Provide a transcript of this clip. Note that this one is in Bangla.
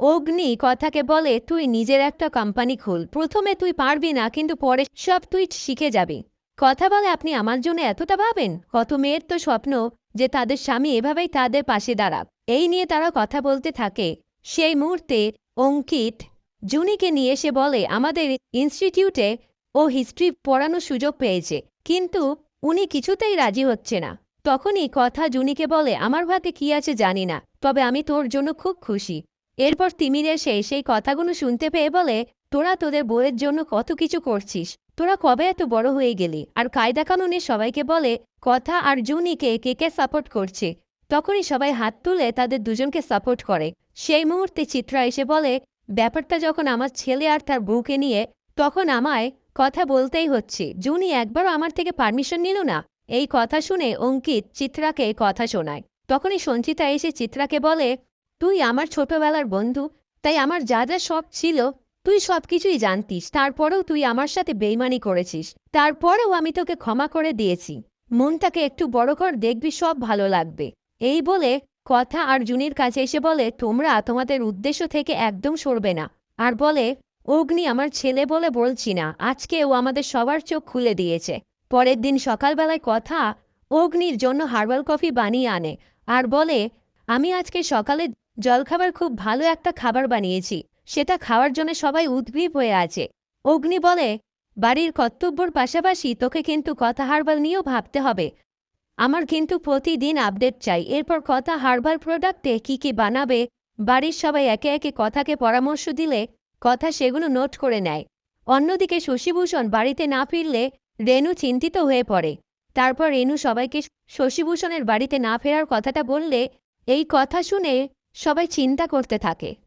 অগ্নি কথাকে বলে, তুই নিজের একটা কোম্পানি খুল। প্রথমে তুই পারবি না, কিন্তু পরে সব তুই শিখে যাবি। কথা বলে, আপনি আমার জন্য এতটা ভাবেন? কত মেয়ের তো স্বপ্ন যে তাদের স্বামী এভাবেই তাদের পাশে দাঁড়াক। এই নিয়ে তারা কথা বলতে থাকে। সেই মুহূর্তে অঙ্কিত জুনিকে নিয়ে এসে বলে, আমাদের ইনস্টিটিউটে ও হিস্ট্রি পড়ানোর সুযোগ পেয়েছে, কিন্তু উনি কিছুতেই রাজি হচ্ছে না। তখনই কথা জুনিকে বলে, আমার ভাতে কি আছে জানি না, তবে আমি তোর জন্য খুব খুশি। এরপর তিমির এসে সেই কথাগুলো শুনতে পেয়ে বলে, তোরা তোদের বইয়ের জন্য কত কিছু করছিস? তোরা কবে এত বড় হয়ে গেলি? আর কায়দা কানুনে সবাইকে বলে, কথা আর জুনিকে কে কে সাপোর্ট করছে? তখনই সবাই হাত তুলে তাদের দুজনকে সাপোর্ট করে। সেই মুহূর্তে চিত্রা এসে বলে, ব্যাপারটা যখন আমার ছেলে আর তার বউকে নিয়ে, তখন আমায় কথা বলতেই হচ্ছে। জুনি একবারও আমার থেকে পারমিশন নিল না। এই কথা শুনে অঙ্কিত চিত্রাকে কথা শোনায়। তখনই সঞ্চিতা এসে চিত্রাকে বলে তুই আমার ছোটবেলার বন্ধু, তাই আমার যা যা সব ছিল, তুই সব কিছুই জানতিস। তারপরেও তুই আমার সাথে বেইমানি করেছিস। তারপরেও আমি তোকে ক্ষমা করে দিয়েছি। মনটাকে একটু বড় কর, দেখবি সব ভালো লাগবে। এই বলে কথা আর জুনির কাছে এসে বলে, তোমরা তোমাদের উদ্দেশ্য থেকে একদম সরবে না। আর বলে, অগ্নি আমার ছেলে বলে বলছি না। আজকে ও আমাদের সবার চোখ খুলে দিয়েছে। পরের দিন সকালবেলায় কথা অগ্নির জন্য হার্বাল কফি বানিয়ে আনে। আর বলে, আমি আজকে সকালে জলখাবার খুব ভালো একটা খাবার বানিয়েছি। সেটা খাওয়ার জন্য সবাই উদ্গ্রীব হয়ে আছে। অগ্নি বলে, বাড়ির কর্তব্যর পাশাপাশি তোকে কিন্তু কথা হার্বাল নিয়েও ভাবতে হবে। আমার কিন্তু প্রতিদিন আপডেট চাই। এরপর কথা হার্বাল প্রোডাক্টে কি কি বানাবে, বাড়ির সবাই একে একে কথাকে পরামর্শ দিলে কথা সেগুলো নোট করে নেয়। অন্যদিকে শশীভূষণ বাড়িতে না ফিরলে রেনু চিন্তিত হয়ে পড়ে। তারপর রেনু সবাইকে শশীভূষণের বাড়িতে না ফেরার কথাটা বললে, এই কথা শুনে সবাই চিন্তা করতে থাকে।